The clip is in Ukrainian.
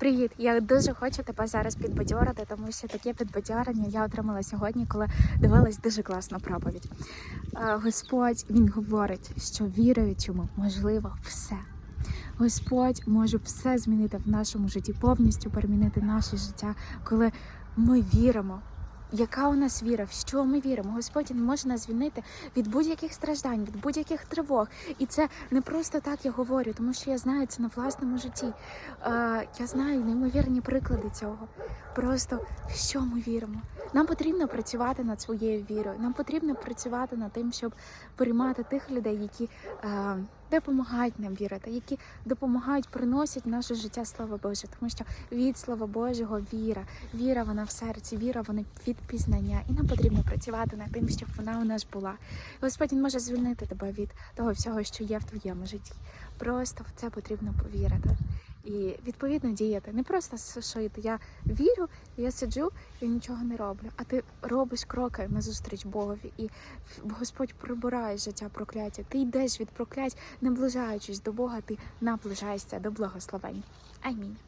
Привіт! Я дуже хочу тебе зараз підбадьорити, тому що таке підбадьорення я отримала сьогодні, коли дивилась дуже класну проповідь. Е, Господь він говорить, що віруючому можливо все. Господь може все змінити в нашому житті, повністю перемінити наше життя, коли ми віримо. Яка у нас віра? В що ми віримо? Господь може нас звільнити від будь-яких страждань, від будь-яких тривог. І це не просто так я говорю, тому що я знаю це на власному житті. Е, я знаю неймовірні приклади цього. Просто в що ми віримо. Нам потрібно працювати над своєю вірою. Нам потрібно працювати над тим, щоб приймати тих людей, які е, допомагають нам вірити, які допомагають приносять в наше життя Слово Боже, тому що від Слова Божого віра, віра вона в серці, віра вона від пізнання, і нам потрібно працювати над тим, щоб вона у нас була. Господь він може звільнити тебе від того всього, що є в твоєму житті. Просто в це потрібно повірити. І відповідно діяти. Не просто шити. Я вірю, я сиджу і нічого не роблю. А ти робиш кроки назустріч Богові, і Господь прибирає життя прокляття. Ти йдеш від проклять, наближаючись до Бога, ти наближаєшся до благословень. Амінь.